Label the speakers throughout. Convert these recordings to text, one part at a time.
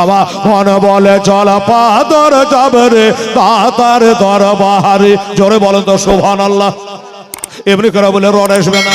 Speaker 1: আমার মন বলে, চল পাদর যাবে রে তাতার দরবারে। জোরে বলেন তো শোভান আল্লাহ এমনি করে বলে, রড আসবে না।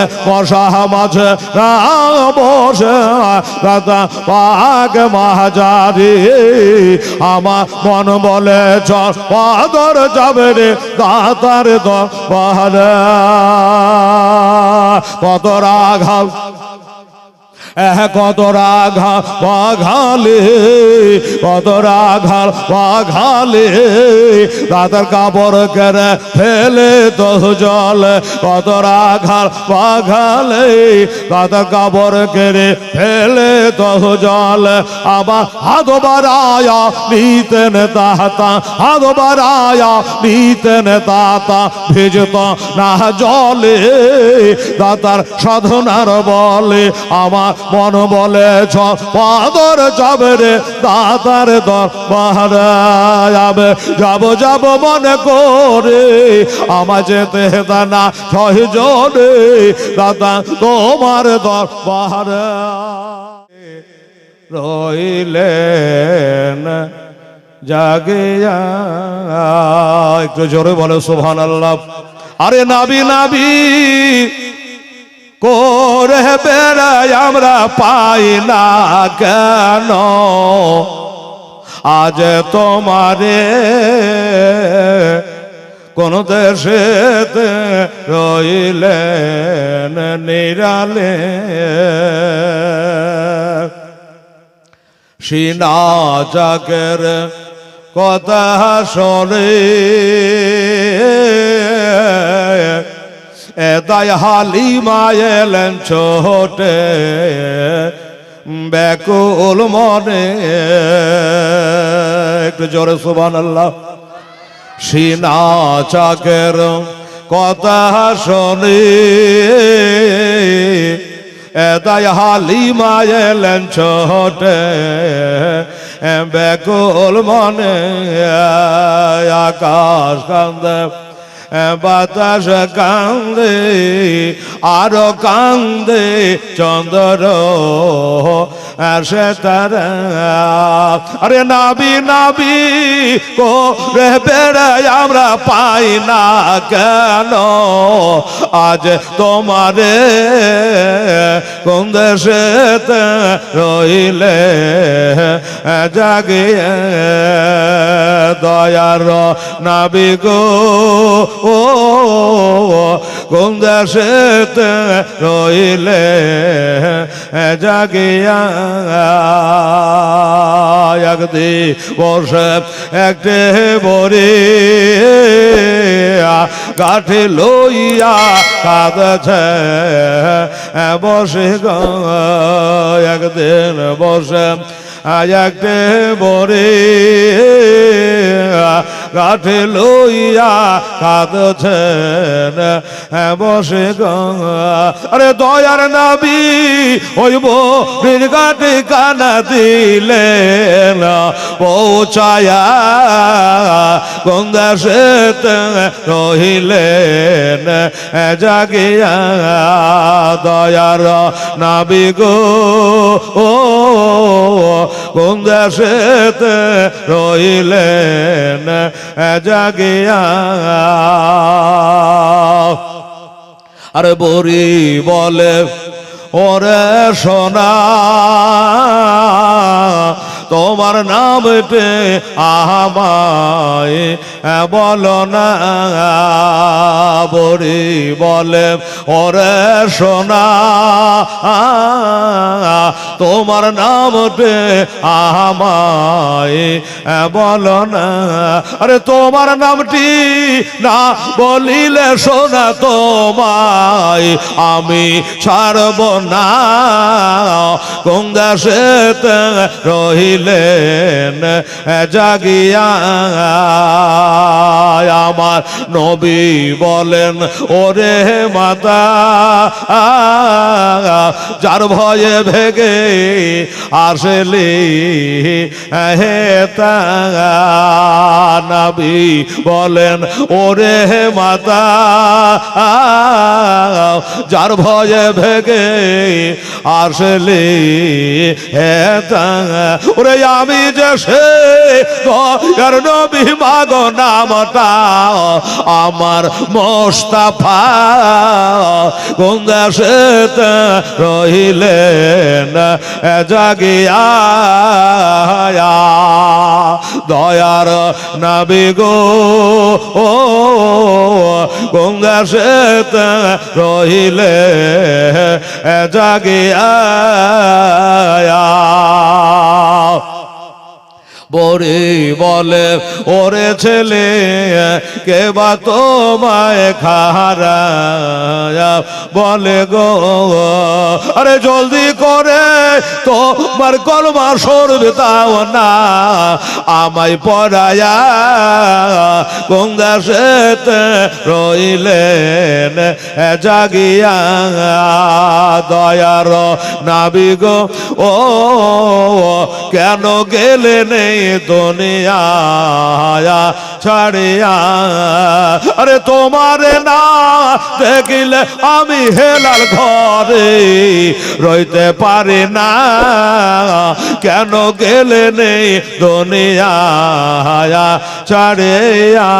Speaker 1: বসা মাঝে বসে দাদা পাগ আমার মন বলে, চল পাদর যাবে রে, দাদার দরবারে। কত রাঘব এহ কত রাঘা বাঘালে কত রাঘাল বাঘালে দাদার কাপড় কেড়ে ফেলে তো জল কত রাঘাল বাঘালে দাদার কাপড় কেড়ে ফেলে তো জল। আবার হাত বারায়া নিতেন তাহাতা, হাত বারায়া নিতেন তাতা ভেজত না জলে, দাতার সাধনার বলে আমার মন বলে পাদর যাবে রে দাতার দর যাবে যাব যাব মনে করে আমার যেতে দানা ছয়জনে দাদা, তোমার দর রইলেন জাগিয়া। একটু জোরে বলে সোভান আল্লাহ আরে নাবি নাবি, করে বেড়াই আমরা পাই না কেন? আজ তোমারে কোন দেশে রইলেন নিরালে। সিনা জাগের কথা শোনে। এদায় হালিমা এলেন ছোটে, ব্যাকুল মনে। একটু জোরে সুবান আল্লাহ সিনা চাকের কথা শোনে। এদায় হালিমা এলেন ছোটে, ব্যাকুল মনে। আকাশ কান্দে বাতাস কান্দে, আরও কান্দে চন্দ্র। আসে তারা, আরে নাবি নাবি, করে বেড়াই আমরা পাই না কেন? আজ তোমারে কোন দেশে রইলে, জাগিয়ে দয়ার নাবি গো কোন দেশেতে রইলে জাগিয়া একদি বসে একটে বরে কাঠে লইয়া কাঁদছে। বসে একদিন বসে একটে বরে কাঠে লইয়া কাঁদছেন বসে গ আরে দয়ার নাবি, ওই বীর কাঠে কানা দিলেন, পৌঁছায়া গঙ্গা রহিলেন। জাগিয়া দয়ার নাবি গো, ও কোন দেশেতে রইলেন জাগিয়া। আরে বরি বলে ওরে সোনা তোমার নামতে আমায় বলো না বরি বলে, ওরে সোনা, তোমার নামতে আমায় বলো না, আরে তোমার নামটি না বলিলে শোনা তোমায়, আমি ছাড়ব না, গঙ্গা সেতে রহিলেন জাগিয়া আমার নবী বলেন, ওরে মাতা, যার ভয়ে ভেগে আসলি, হে নবী বলেন, ওরে মাতা, যার ভয়ে ভেগে আসলি, হে ওরে আমি যে সে নবী, মাগ নামটা আমার মোস্তাফা। গঙ্গা সেত রহিলেন জাগিয়া? দয়ার নাবি গো, ও গঙ্গা সেত রহিলে জাগিয়া বরে বলে, ওরে ছেলে, কে বা তোমায় খারা বলে গো? আরে জলদি করে, তোমার কলমা সরবে তাও না, আমায় পড়ায়া গঙ্গা সেত রইলেন জাগিয়া দয়ার নাবিগ ও কেন গেলে নেই দুনিয়া ছাড়িয়া? আরে তোমারে না দেখিলে আমি হেলাল ঘরে রইতে পারি না। কেন গেলে নেই দুনিয়া ছাড়িয়া?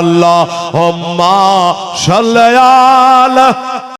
Speaker 1: আল্লাহ হোম্মা সাল্লায়াল